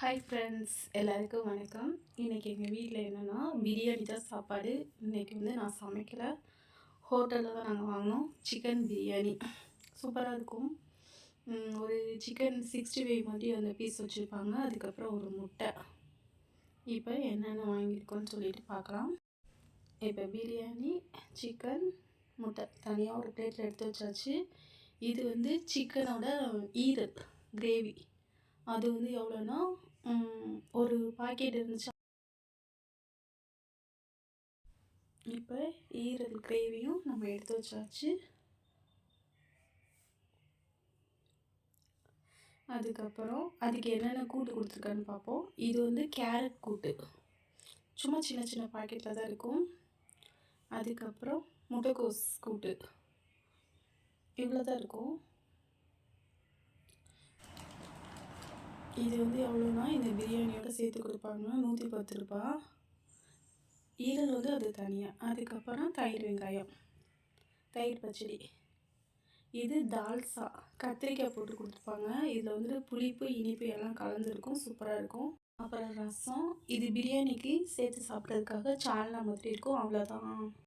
Hi friends எல்லாருக்கும் வணக்கம். இன்றைக்கி எங்கள் வீட்டில் என்னென்னா பிரியாணி தான் சாப்பாடு. இன்றைக்கி வந்து நான் சமைக்கலை. ஹோட்டலில் தான் நாங்கள் வாங்கினோம். சிக்கன் பிரியாணி. சூப்பராக இருக்கும். ஒரு சிக்கன் சிக்ஸ்டி ஃபைவ் மாதிரி அந்த பீஸ் வச்சுருப்பாங்க. அதுக்கப்புறம் ஒரு முட்டை. இப்போ என்னென்ன வாங்கியிருக்கோன்னு சொல்லிட்டு பார்க்கலாம். இப்போ பிரியாணி சிக்கன் முட்டை. தனியாக ஒரு பிளேட்டில் எடுத்து வச்சாச்சு. இது வந்து சிக்கனோட ஈரல் கிரேவி அது வந்து எவ்வளோன்னா ஒரு பாக்கெட் இருந்துச்சு. இப்போ ஈரல் கிரேவியும் நம்ம எடுத்து வச்சாச்சு. அதுக்கப்புறம் அதுக்கு என்னென்ன கூட்டு கொடுத்துருக்கான்னு பார்ப்போம். இது வந்து கேரட் கூட்டு. சும்மா சின்ன சின்ன பாக்கெட்டில் தான் இருக்கும். அதுக்கப்புறம் முட்டைக்கோஸ் கூட்டு. இவ்வளோ தான் இருக்கும். இது வந்து எவ்வளோனா இந்த பிரியாணியோட சேர்த்து கொடுப்பாங்கன்னா நூற்றி பத்து ரூபா. ஈரல் வந்து அது தனியாக அதுக்கப்புறம் தயிர் வெங்காயம் தயிர் பச்சடி. இது தால்சா. கத்திரிக்காய் போட்டு கொடுத்துருப்பாங்க இதில் வந்து புளிப்பு இனிப்பு எல்லாம் கலந்துருக்கும். சூப்பராக இருக்கும். அப்புறம் ரசம். இது பிரியாணிக்கு சேர்த்து சாப்பிட்றதுக்காக சால்னா மாதிரி இருக்கும். அவ்வளோதான்